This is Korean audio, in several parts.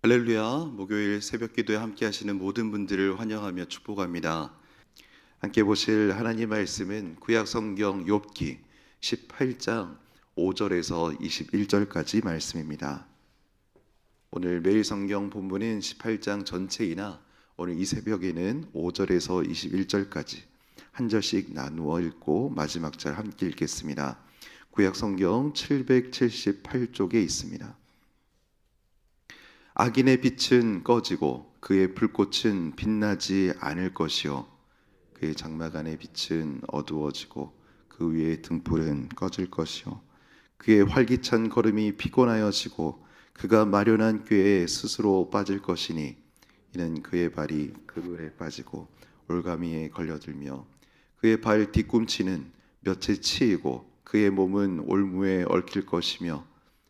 할렐루야, 목요일 새벽 기도에 함께 하시는 모든 분들을 환영하며 축복합니다. 함께 보실 하나님 말씀은 구약 성경 욥기 18장 5절에서 21절까지 말씀입니다. 오늘 매일 성경 본문은 18장 전체이나 오늘 이 새벽에는 5절에서 21절까지 한 절씩 나누어 읽고 마지막 절 함께 읽겠습니다. 구약 성경 778쪽에 있습니다. 악인의 빛은 꺼지고 그의 불꽃은 빛나지 않을 것이요. 그의 장막안의 빛은 어두워지고 그 위에 등불은 꺼질 것이요. 그의 활기찬 걸음이 피곤하여지고 그가 마련한 꾀에 스스로 빠질 것이니 이는 그의 발이 그물에 빠지고 올가미에 걸려들며 그의 발 뒤꿈치는 몇에 치이고 그의 몸은 올무에 얽힐 것이며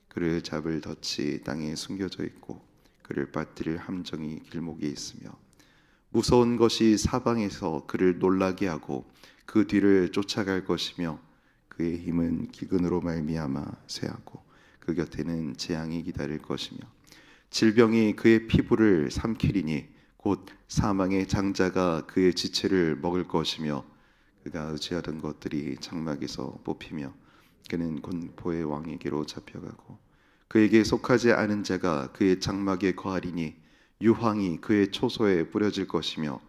그를 잡을 덫이 땅에 숨겨져 있고 그를 빠뜨릴 함정이 길목에 있으며 무서운 것이 사방에서 그를 놀라게 하고 그 뒤를 쫓아갈 것이며 그의 힘은 기근으로 말미암아 쇠하고 그 곁에는 재앙이 기다릴 것이며 질병이 그의 피부를 삼키리니 곧 사망의 장자가 그의 지체를 먹을 것이며 그가 의지하던 것들이 장막에서 뽑히며 그는 곤포의 왕에게로 잡혀가고 그에게 속하지 않은 자가 그의 장막에 거하리니 유황이 그의 초소에 뿌려질 것이며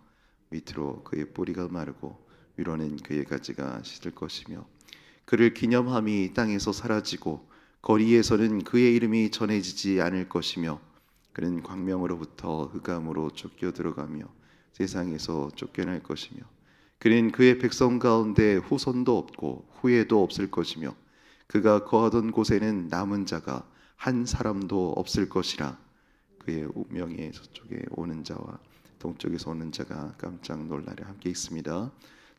밑으로 그의 뿌리가 마르고 위로는 그의 가지가 시들 것이며 그를 기념함이 땅에서 사라지고 거리에서는 그의 이름이 전해지지 않을 것이며 그는 광명으로부터 흑암으로 쫓겨 들어가며 세상에서 쫓겨날 것이며 그는 그의 백성 가운데 후손도 없고 후예도 없을 것이며 그가 거하던 곳에는 남은 자가 한 사람도 없을 것이라 그의 운명이 저쪽에 오는 자와 동쪽에서 오는 자가 깜짝 놀라려 함께 있습니다.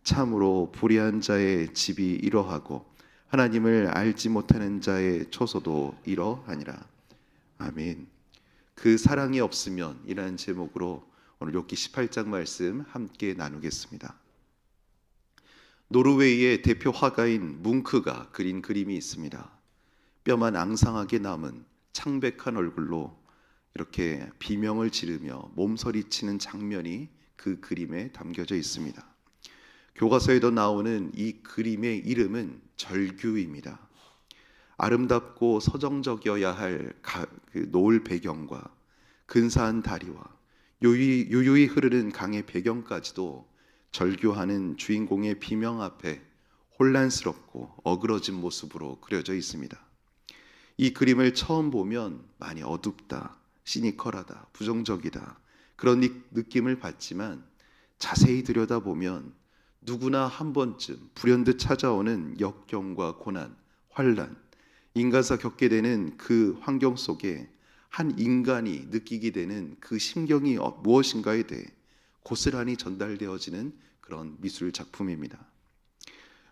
참으로 불의한 자의 집이 이러하고 하나님을 알지 못하는 자의 초소도 이러하니라. 아멘. 그 사랑이 없으면 이라는 제목으로 오늘 욥기 18장 말씀 함께 나누겠습니다. 노르웨이의 대표 화가인 뭉크가 그린 그림이 있습니다. 뼈만 앙상하게 남은 창백한 얼굴로 이렇게 비명을 지르며 몸서리치는 장면이 그 그림에 담겨져 있습니다. 교과서에도 나오는 이 그림의 이름은 절규입니다. 아름답고 서정적이어야 할그 노을 배경과 근사한 다리와 유유히, 유유히 흐르는 강의 배경까지도 절규하는 주인공의 비명 앞에 혼란스럽고 어그러진 모습으로 그려져 있습니다. 이 그림을 처음 보면 많이 어둡다, 시니컬하다, 부정적이다 그런 느낌을 받지만 자세히 들여다보면 누구나 한 번쯤 불현듯 찾아오는 역경과 고난, 환란, 인간사 겪게 되는 그 환경 속에 한 인간이 느끼게 되는 그 심경이 어, 무엇인가에 대해 고스란히 전달되어지는 그런 미술 작품입니다.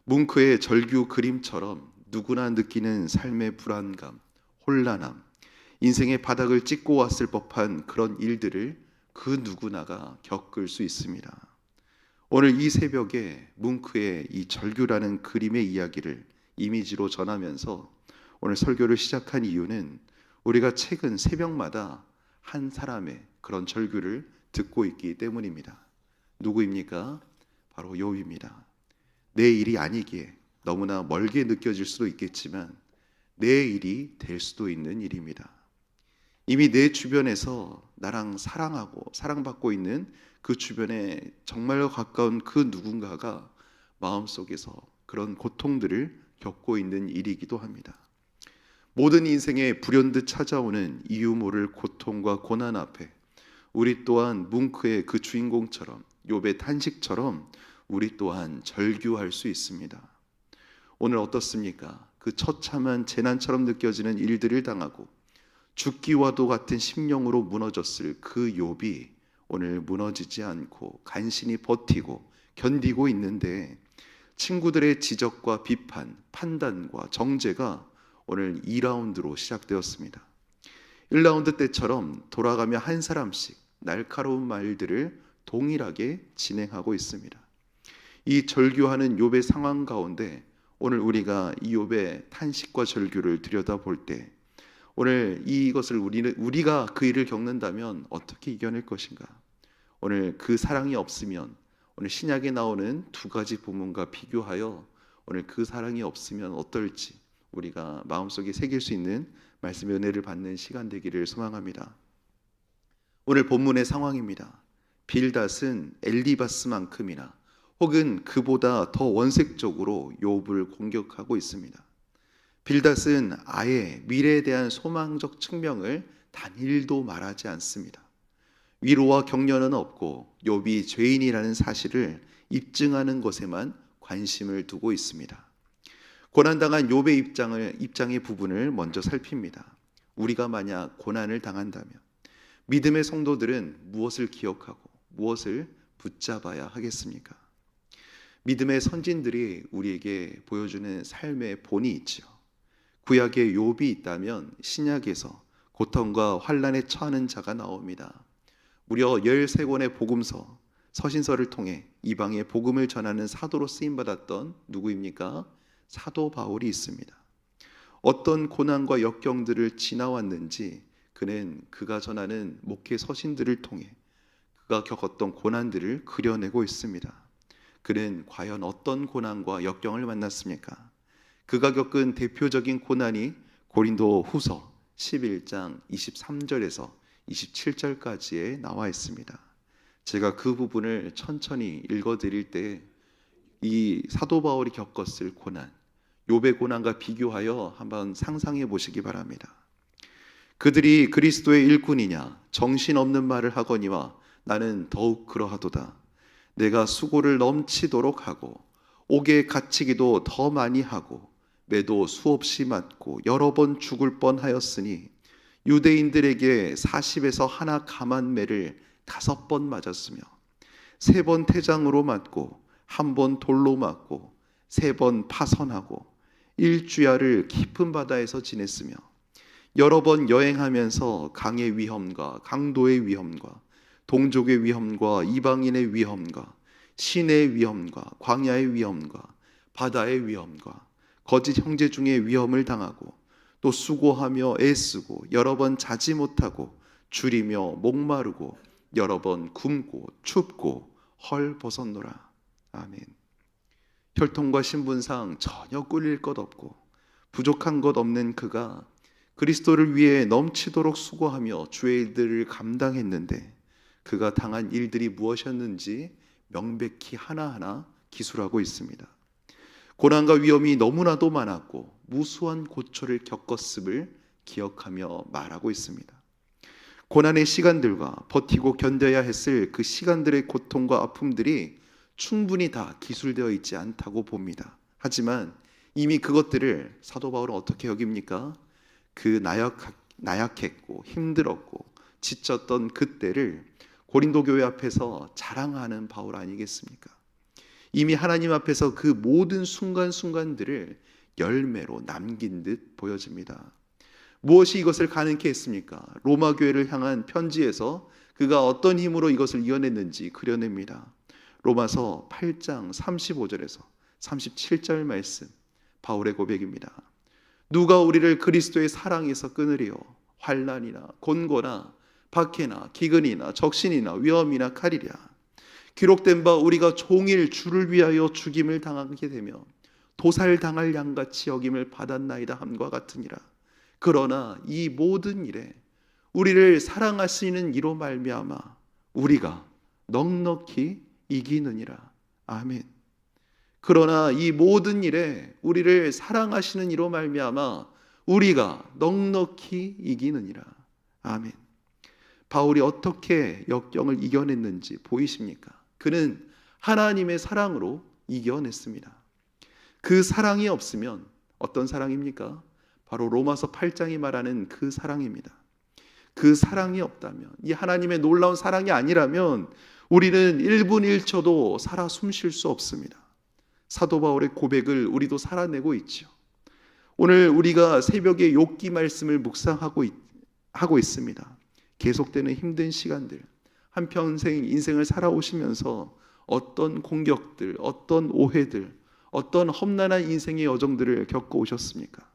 뭉크의 절규 그림처럼 누구나 느끼는 삶의 불안감, 혼란함, 인생의 바닥을 찍고 왔을 법한 그런 일들을 그 누구나가 겪을 수 있습니다. 오늘 이 새벽에 뭉크의 이 절규라는 그림의 이야기를 이미지로 전하면서 오늘 설교를 시작한 이유는 우리가 최근 새벽마다 한 사람의 그런 절규를 듣고 있기 때문입니다. 누구입니까? 바로 요입니다. 내 일이 아니기에 너무나 멀게 느껴질 수도 있겠지만 내 일이 될 수도 있는 일입니다. 이미 내 주변에서 나랑 사랑하고 사랑받고 있는 그 주변에 정말로 가까운 그 누군가가 마음속에서 그런 고통들을 겪고 있는 일이기도 합니다. 모든 인생에 불현듯 찾아오는 이유 모를 고통과 고난 앞에 우리 또한 뭉크의 그 주인공처럼 욥의 탄식처럼 우리 또한 절규할 수 있습니다. 오늘 어떻습니까? 그 처참한 재난처럼 느껴지는 일들을 당하고 죽기와도 같은 심령으로 무너졌을 그 욥이 오늘 무너지지 않고 간신히 버티고 견디고 있는데 친구들의 지적과 비판, 판단과 정죄가 오늘 2라운드로 시작되었습니다. 1라운드 때처럼 돌아가며 한 사람씩 날카로운 말들을 동일하게 진행하고 있습니다. 이 절규하는 욥의 상황 가운데 오늘 우리가 이욥의 탄식과 절규를 들여다볼 때 오늘 이것을 우리는 우리가 그 일을 겪는다면 어떻게 이겨낼 것인가? 오늘 그 사랑이 없으면 오늘 신약에 나오는 두 가지 부문과 비교하여 오늘 그 사랑이 없으면 어떨지 우리가 마음속에 새길 수 있는 말씀의 은혜를 받는 시간 되기를 소망합니다. 오늘 본문의 상황입니다. 빌닷은 엘리바스만큼이나 혹은 그보다 더 원색적으로 욥을 공격하고 있습니다. 빌닷은 아예 미래에 대한 소망적 측면을 단일도 말하지 않습니다. 위로와 격려는 없고 욥이 죄인이라는 사실을 입증하는 것에만 관심을 두고 있습니다. 고난당한 욥의 입장을 입장의 부분을 먼저 살핍니다. 우리가 만약 고난을 당한다면 믿음의 성도들은 무엇을 기억하고 무엇을 붙잡아야 하겠습니까? 믿음의 선진들이 우리에게 보여주는 삶의 본이 있지요. 구약에 욥이 있다면 신약에서 고통과 환란에 처하는 자가 나옵니다. 무려 13권의 복음서, 서신서를 통해 이방에 복음을 전하는 사도로 쓰임 받았던 누구입니까? 사도 바울이 있습니다. 어떤 고난과 역경들을 지나왔는지 그는 그가 전하는 목회 서신들을 통해 그가 겪었던 고난들을 그려내고 있습니다. 그는 과연 어떤 고난과 역경을 만났습니까? 그가 겪은 대표적인 고난이 고린도 후서 11장 23절에서 27절까지에 나와 있습니다. 제가 그 부분을 천천히 읽어 드릴 때 이 사도 바울이 겪었을 고난, 욥의 고난과 비교하여 한번 상상해 보시기 바랍니다. 그들이 그리스도의 일꾼이냐 정신없는 말을 하거니와 나는 더욱 그러하도다. 내가 수고를 넘치도록 하고 옥에 갇히기도 더 많이 하고 매도 수없이 맞고 여러 번 죽을 뻔하였으니 유대인들에게 40에서 하나 감한 매를 다섯 번 맞았으며 세 번 태장으로 맞고 한 번 돌로 맞고 세 번 파선하고 일주야를 깊은 바다에서 지냈으며 여러 번 여행하면서 강의 위험과 강도의 위험과 동족의 위험과 이방인의 위험과 신의 위험과 광야의 위험과 바다의 위험과 거짓 형제 중에 위험을 당하고 또 수고하며 애쓰고 여러 번 자지 못하고 줄이며 목마르고 여러 번 굶고 춥고 헐 벗었노라. 아멘. 혈통과 신분상 전혀 꿀릴 것 없고 부족한 것 없는 그가 그리스도를 위해 넘치도록 수고하며 주의 일들을 감당했는데 그가 당한 일들이 무엇이었는지 명백히 하나하나 기술하고 있습니다. 고난과 위험이 너무나도 많았고 무수한 고초를 겪었음을 기억하며 말하고 있습니다. 고난의 시간들과 버티고 견뎌야 했을 그 시간들의 고통과 아픔들이 충분히 다 기술되어 있지 않다고 봅니다. 하지만 이미 그것들을 사도 바울은 어떻게 여깁니까? 그 나약, 나약했고 힘들었고 지쳤던 그때를 고린도 교회 앞에서 자랑하는 바울 아니겠습니까? 이미 하나님 앞에서 그 모든 순간순간들을 열매로 남긴 듯 보여집니다. 무엇이 이것을 가능케 했습니까? 로마 교회를 향한 편지에서 그가 어떤 힘으로 이것을 이겨냈는지 그려냅니다. 로마서 8장 35절에서 37절 말씀 바울의 고백입니다. 누가 우리를 그리스도의 사랑에서 끊으리요 환란이나 곤고나 박해나 기근이나 적신이나 위험이나 칼이랴. 기록된 바 우리가 종일 주를 위하여 죽임을 당하게 되며 도살 당할 양같이 여김을 받았나이다 함과 같으니라. 그러나 이 모든 일에 우리를 사랑하시는 이로 말미암아 우리가 넉넉히 이기느니라. 아멘. 그러나 이 모든 일에 우리를 사랑하시는 이로 말미암아 우리가 넉넉히 이기느니라. 아멘 바울이 어떻게 역경을 이겨냈는지 보이십니까? 그는 하나님의 사랑으로 이겨냈습니다. 그 사랑이 없으면 어떤 사랑입니까? 바로 로마서 8장이 말하는 그 사랑입니다. 그 사랑이 없다면, 이 하나님의 놀라운 사랑이 아니라면 우리는 1분 1초도 살아 숨 쉴 수 없습니다. 사도 바울의 고백을 우리도 살아내고 있죠. 오늘 우리가 새벽에 욥기 말씀을 묵상하고 있, 하고 있습니다. 계속되는 힘든 시간들, 한평생 인생을 살아오시면서 어떤 공격들, 어떤 오해들, 어떤 험난한 인생의 여정들을 겪어 오셨습니까?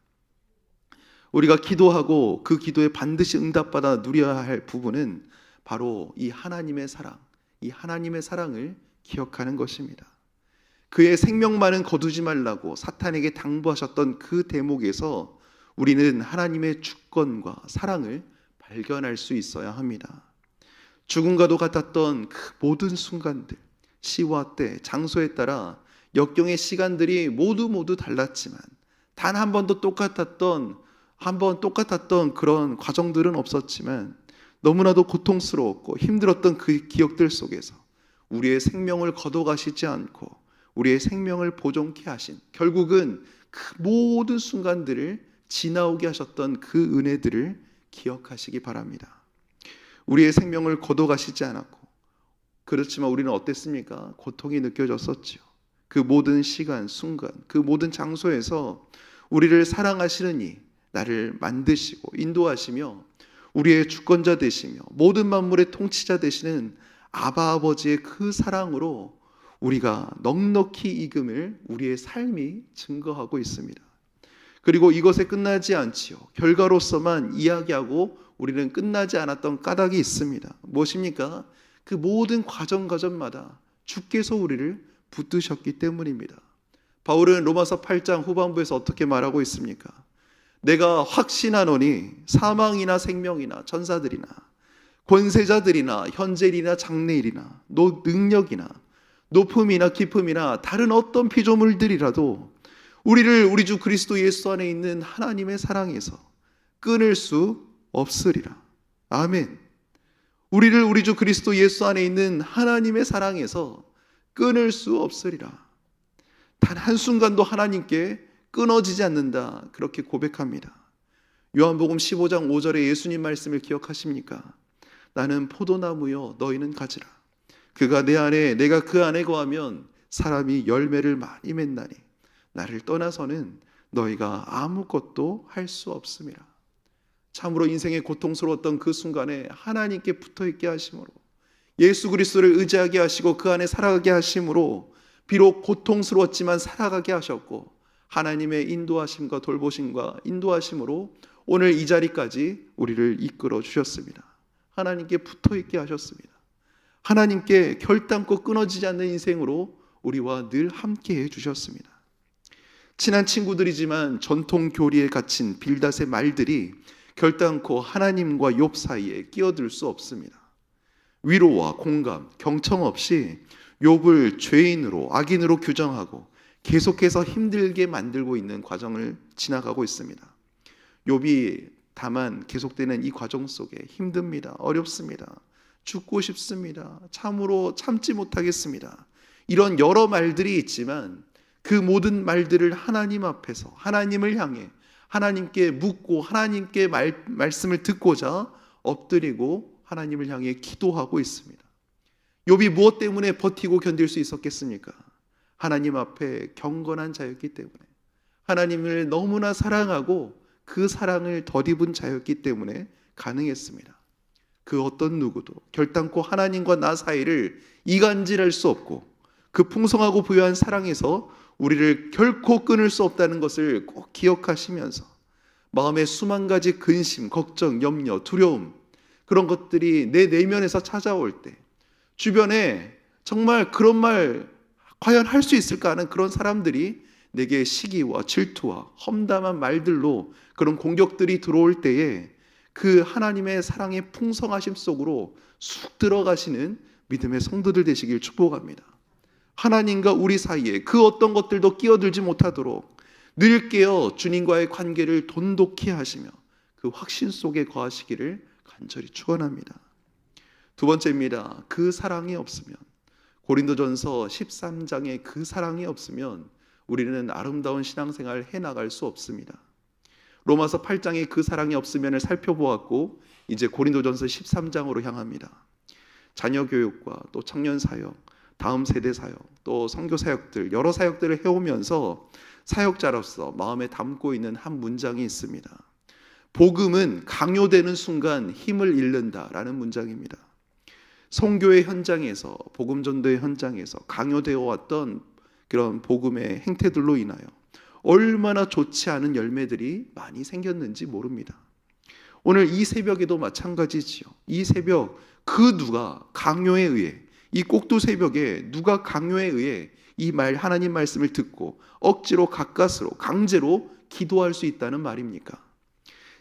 우리가 기도하고 그 기도에 반드시 응답받아 누려야 할 부분은 바로 이 하나님의 사랑, 이 하나님의 사랑을 기억하는 것입니다. 그의 생명만은 거두지 말라고 사탄에게 당부하셨던 그 대목에서 우리는 하나님의 주권과 사랑을 발견할 수 있어야 합니다. 죽음과도 같았던 그 모든 순간들, 시와 때, 장소에 따라 역경의 시간들이 모두 모두 달랐지만 단 한 번도 똑같았던 한 번 똑같았던 그런 과정들은 없었지만 너무나도 고통스러웠고 힘들었던 그 기억들 속에서 우리의 생명을 거둬가시지 않고 우리의 생명을 보존케 하신 결국은 그 모든 순간들을 지나오게 하셨던 그 은혜들을 기억하시기 바랍니다. 우리의 생명을 거둬가시지 않았고 그렇지만 우리는 어땠습니까? 고통이 느껴졌었지요. 그 모든 시간, 순간, 그 모든 장소에서 우리를 사랑하시는 이 나를 만드시고 인도하시며 우리의 주권자 되시며 모든 만물의 통치자 되시는 아바 아버지의 그 사랑으로 우리가 넉넉히 익음을 우리의 삶이 증거하고 있습니다. 그리고 이것에 끝나지 않지요. 결과로서만 이야기하고 우리는 끝나지 않았던 까닭이 있습니다. 무엇입니까? 그 모든 과정 과정마다 주께서 우리를 붙드셨기 때문입니다. 바울은 로마서 8장 후반부에서 어떻게 말하고 있습니까? 내가 확신하노니 사망이나 생명이나 천사들이나 권세자들이나 현재일이나 장래일이나 노 능력이나 높음이나 깊음이나 다른 어떤 피조물들이라도 우리를 우리 주 그리스도 예수 안에 있는 하나님의 사랑에서 끊을 수 없으리라. 아멘. 우리를 우리 주 그리스도 예수 안에 있는 하나님의 사랑에서 끊을 수 없으리라. 단 한순간도 하나님께 끊어지지 않는다. 그렇게 고백합니다. 요한복음 15장 5절에 예수님 말씀을 기억하십니까? 나는 포도나무요 너희는 가지라. 그가 내 안에 내가 그 안에 거하면 사람이 열매를 많이 맺나니 나를 떠나서는 너희가 아무것도 할 수 없음이라. 참으로 인생의 고통스러웠던 그 순간에 하나님께 붙어 있게 하심으로 예수 그리스도를 의지하게 하시고 그 안에 살아가게 하심으로 비록 고통스러웠지만 살아가게 하셨고 하나님의 인도하심과 돌보심과 인도하심으로 오늘 이 자리까지 우리를 이끌어 주셨습니다. 하나님께 붙어 있게 하셨습니다. 하나님께 결단코 끊어지지 않는 인생으로 우리와 늘 함께 해 주셨습니다. 친한 친구들이지만 전통 교리에 갇힌 빌닷의 말들이 결단코 하나님과 욥 사이에 끼어들 수 없습니다. 위로와 공감, 경청 없이 욥을 죄인으로 악인으로 규정하고 계속해서 힘들게 만들고 있는 과정을 지나가고 있습니다. 욥이 다만 계속되는 이 과정 속에 힘듭니다. 어렵습니다. 죽고 싶습니다. 참으로 참지 못하겠습니다. 이런 여러 말들이 있지만 그 모든 말들을 하나님 앞에서 하나님을 향해 하나님께 묻고 하나님께 말, 말씀을 듣고자 엎드리고 하나님을 향해 기도하고 있습니다. 욥이 무엇 때문에 버티고 견딜 수 있었겠습니까? 하나님 앞에 경건한 자였기 때문에 하나님을 너무나 사랑하고 그 사랑을 덧입은 자였기 때문에 가능했습니다. 그 어떤 누구도 결단코 하나님과 나 사이를 이간질할 수 없고 그 풍성하고 부유한 사랑에서 우리를 결코 끊을 수 없다는 것을 꼭 기억하시면서 마음의 수만 가지 근심, 걱정, 염려, 두려움 그런 것들이 내 내면에서 찾아올 때 주변에 정말 그런 말 과연 할 수 있을까 하는 그런 사람들이 내게 시기와 질투와 험담한 말들로 그런 공격들이 들어올 때에 그 하나님의 사랑의 풍성하심 속으로 쑥 들어가시는 믿음의 성도들 되시길 축복합니다. 하나님과 우리 사이에 그 어떤 것들도 끼어들지 못하도록 늘 깨어 주님과의 관계를 돈독히 하시며 그 확신 속에 거하시기를 간절히 축원합니다. 두 번째입니다. 그 사랑이 없으면 고린도전서 13장에 그 사랑이 없으면 우리는 아름다운 신앙생활 해 나갈 수 없습니다. 로마서 8장에 그 사랑이 없으면을 살펴보았고 이제 고린도전서 13장으로 향합니다. 자녀 교육과 또 청년 사역, 다음 세대 사역, 또 선교 사역들 여러 사역들을 해오면서 사역자로서 마음에 담고 있는 한 문장이 있습니다. 복음은 강요되는 순간 힘을 잃는다라는 문장입니다. 성교의 현장에서 복음 전도의 현장에서 강요되어 왔던 그런 복음의 행태들로 인하여 얼마나 좋지 않은 열매들이 많이 생겼는지 모릅니다. 오늘 이 새벽에도 마찬가지지요. 이 새벽 그 누가 강요에 의해 이 꼭두 새벽에 누가 강요에 의해 이 말 하나님 말씀을 듣고 억지로 가까스로 강제로 기도할 수 있다는 말입니까?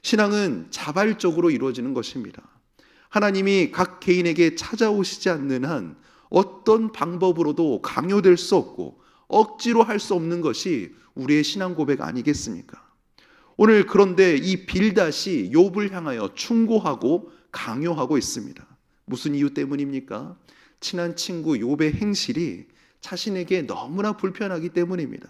신앙은 자발적으로 이루어지는 것입니다. 하나님이 각 개인에게 찾아오시지 않는 한 어떤 방법으로도 강요될 수 없고 억지로 할 수 없는 것이 우리의 신앙 고백 아니겠습니까? 오늘 그런데 이 빌닷이 욥을 향하여 충고하고 강요하고 있습니다. 무슨 이유 때문입니까? 친한 친구 욥의 행실이 자신에게 너무나 불편하기 때문입니다.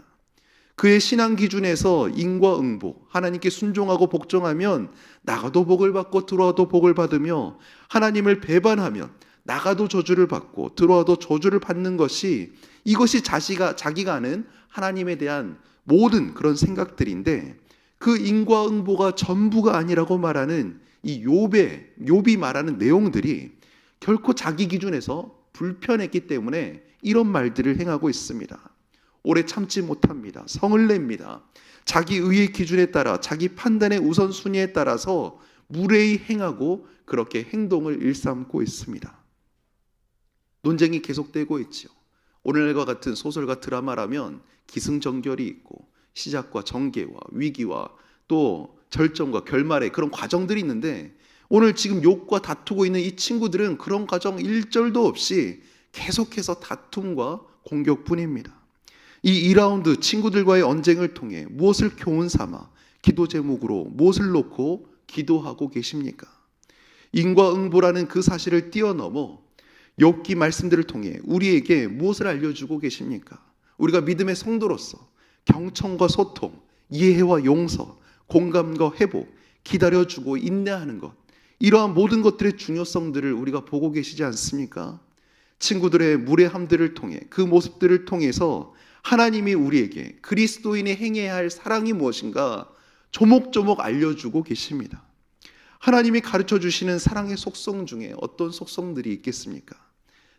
그의 신앙 기준에서 인과 응보, 하나님께 순종하고 복종하면 나가도 복을 받고 들어와도 복을 받으며 하나님을 배반하면 나가도 저주를 받고 들어와도 저주를 받는 것이 이것이 자기가 자기가 아는 하나님에 대한 모든 그런 생각들인데 그 인과응보가 전부가 아니라고 말하는 이 욥의 욥이 말하는 내용들이 결코 자기 기준에서 불편했기 때문에 이런 말들을 행하고 있습니다. 오래 참지 못합니다. 성을 냅니다. 자기 의의 기준에 따라 자기 판단의 우선순위에 따라서 무례히 행하고 그렇게 행동을 일삼고 있습니다. 논쟁이 계속되고 있지요. 오늘과 같은 소설과 드라마라면 기승전결이 있고 시작과 전개와 위기와 또 절정과 결말의 그런 과정들이 있는데 오늘 지금 욕과 다투고 있는 이 친구들은 그런 과정 일절도 없이 계속해서 다툼과 공격뿐입니다. 이 2라운드 친구들과의 언쟁을 통해 무엇을 교훈 삼아 기도 제목으로 무엇을 놓고 기도하고 계십니까? 인과응보라는 그 사실을 뛰어넘어 욥기 말씀들을 통해 우리에게 무엇을 알려주고 계십니까? 우리가 믿음의 성도로서 경청과 소통, 이해와 용서, 공감과 회복, 기다려주고 인내하는 것 이러한 모든 것들의 중요성들을 우리가 보고 계시지 않습니까? 친구들의 무례함들을 통해 그 모습들을 통해서 하나님이 우리에게 그리스도인이 행해야 할 사랑이 무엇인가 조목조목 알려주고 계십니다. 하나님이 가르쳐 주시는 사랑의 속성 중에 어떤 속성들이 있겠습니까?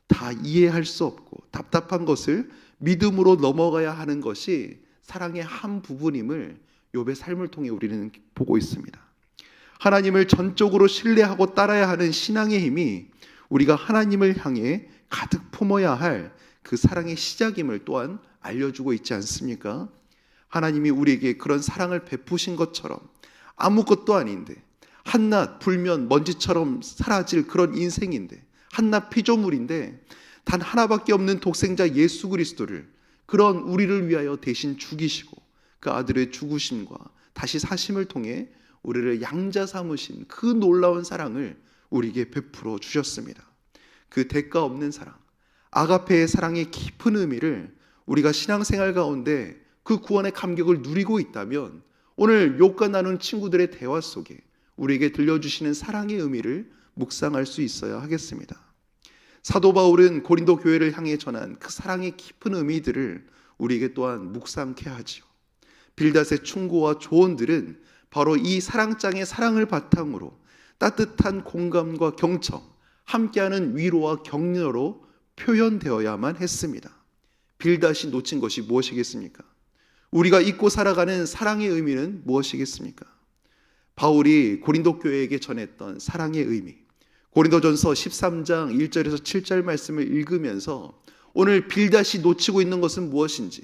다 이해할 수 없고 답답한 것을 믿음으로 넘어가야 하는 것이 사랑의 한 부분임을 욥의 삶을 통해 우리는 보고 있습니다. 하나님을 전적으로 신뢰하고 따라야 하는 신앙의 힘이 우리가 하나님을 향해 가득 품어야 할 그 사랑의 시작임을 또한 알려주고 있지 않습니까? 하나님이 우리에게 그런 사랑을 베푸신 것처럼 아무것도 아닌데 한낱 불면 먼지처럼 사라질 그런 인생인데 한낱 피조물인데 단 하나밖에 없는 독생자 예수 그리스도를 그런 우리를 위하여 대신 죽이시고 그 아들의 죽으심과 다시 사심을 통해 우리를 양자 삼으신 그 놀라운 사랑을 우리에게 베풀어 주셨습니다. 그 대가 없는 사랑, 아가페의 사랑의 깊은 의미를 우리가 신앙생활 가운데 그 구원의 감격을 누리고 있다면 오늘 욕과 나눈 친구들의 대화 속에 우리에게 들려주시는 사랑의 의미를 묵상할 수 있어야 하겠습니다. 사도 바울은 고린도 교회를 향해 전한 그 사랑의 깊은 의미들을 우리에게 또한 묵상케 하지요. 빌닷의 충고와 조언들은 바로 이 사랑장의 사랑을 바탕으로 따뜻한 공감과 경청, 함께하는 위로와 격려로 표현되어야만 했습니다. 빌닷이 놓친 것이 무엇이겠습니까? 우리가 잊고 살아가는 사랑의 의미는 무엇이겠습니까? 바울이 고린도 교회에게 전했던 사랑의 의미. 고린도전서 13장 1절에서 7절 말씀을 읽으면서 오늘 빌닷이 놓치고 있는 것은 무엇인지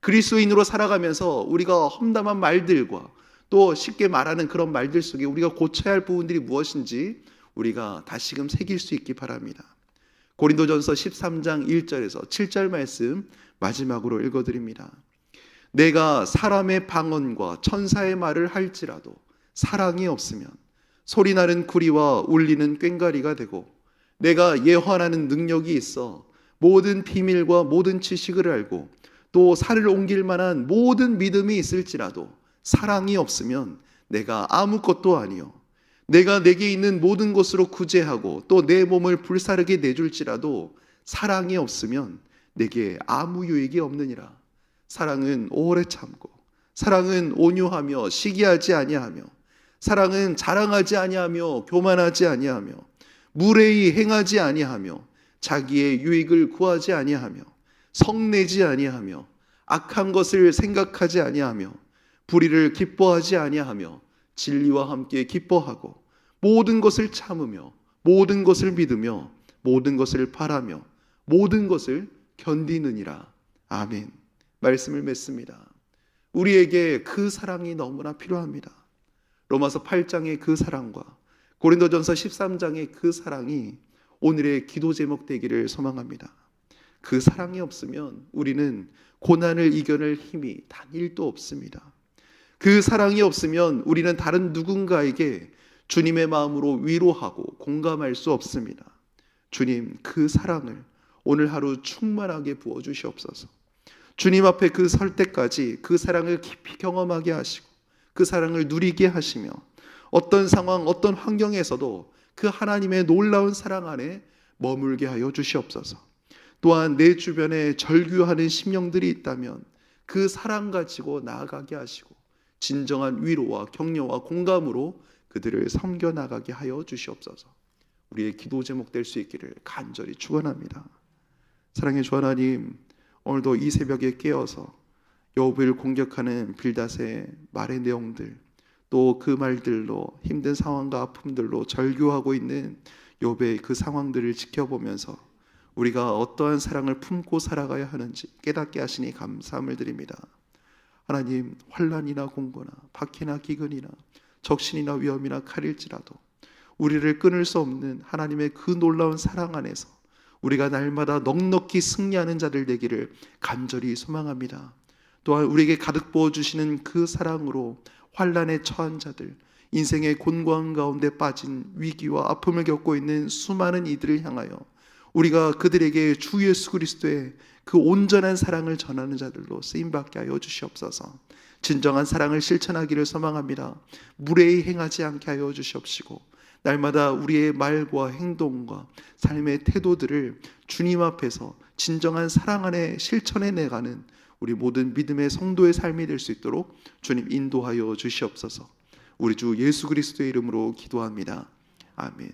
그리스도인으로 살아가면서 우리가 험담한 말들과 또 쉽게 말하는 그런 말들 속에 우리가 고쳐야 할 부분들이 무엇인지 우리가 다시금 새길 수 있기 바랍니다. 고린도전서 13장 1절에서 7절 말씀 마지막으로 읽어 드립니다. 내가 사람의 방언과 천사의 말을 할지라도 사랑이 없으면 소리나는 구리와 울리는 꽹가리가 되고 내가 예환하는 능력이 있어 모든 비밀과 모든 지식을 알고 또 살을 옮길 만한 모든 믿음이 있을지라도 사랑이 없으면 내가 아무것도 아니요. 내가 내게 있는 모든 것으로 구제하고 또 내 몸을 불사르게 내줄지라도 사랑이 없으면 내게 아무 유익이 없느니라. 사랑은 오래 참고 사랑은 온유하며 시기하지 아니하며 사랑은 자랑하지 아니하며 교만하지 아니하며 무례히 행하지 아니하며 자기의 유익을 구하지 아니하며 성내지 아니하며 악한 것을 생각하지 아니하며 불의를 기뻐하지 아니하며 진리와 함께 기뻐하고 모든 것을 참으며 모든 것을 믿으며 모든 것을 바라며 모든 것을 견디느니라. 아멘. 말씀을 맺습니다. 우리에게 그 사랑이 너무나 필요합니다. 로마서 8장의 그 사랑과 고린도전서 13장의 그 사랑이 오늘의 기도 제목 되기를 소망합니다. 그 사랑이 없으면 우리는 고난을 이겨낼 힘이 단 1도 없습니다. 그 사랑이 없으면 우리는 다른 누군가에게 주님의 마음으로 위로하고 공감할 수 없습니다. 주님, 그 사랑을 오늘 하루 충만하게 부어 주시옵소서. 주님 앞에 그 설 때까지 그 사랑을 깊이 경험하게 하시고 그 사랑을 누리게 하시며 어떤 상황, 어떤 환경에서도 그 하나님의 놀라운 사랑 안에 머물게 하여 주시옵소서. 또한 내 주변에 절규하는 심령들이 있다면 그 사랑 가지고 나아가게 하시고 진정한 위로와 격려와 공감으로 그들을 섬겨 나가게 하여 주시옵소서. 우리의 기도 제목 될 수 있기를 간절히 축원합니다. 사랑의 주 하나님, 오늘도 이 새벽에 깨어서 욥을 공격하는 빌닷의 말의 내용들 또 그 말들로 힘든 상황과 아픔들로 절규하고 있는 욥의 그 상황들을 지켜보면서 우리가 어떠한 사랑을 품고 살아가야 하는지 깨닫게 하시니 감사함을 드립니다. 하나님 환란이나 공고나 박해나 기근이나 적신이나 위험이나 칼일지라도 우리를 끊을 수 없는 하나님의 그 놀라운 사랑 안에서 우리가 날마다 넉넉히 승리하는 자들 되기를 간절히 소망합니다. 또한 우리에게 가득 부어 주시는 그 사랑으로 환란에 처한 자들, 인생의 곤고한 가운데 빠진 위기와 아픔을 겪고 있는 수많은 이들을 향하여 우리가 그들에게 주 예수 그리스도의 그 온전한 사랑을 전하는 자들로 쓰임 받게 하여 주시옵소서. 진정한 사랑을 실천하기를 소망합니다. 무례히 행하지 않게 하여 주시옵시고 날마다 우리의 말과 행동과 삶의 태도들을 주님 앞에서 진정한 사랑 안에 실천해 내가는 우리 모든 믿음의 성도의 삶이 될 수 있도록 주님 인도하여 주시옵소서. 우리 주 예수 그리스도의 이름으로 기도합니다. 아멘.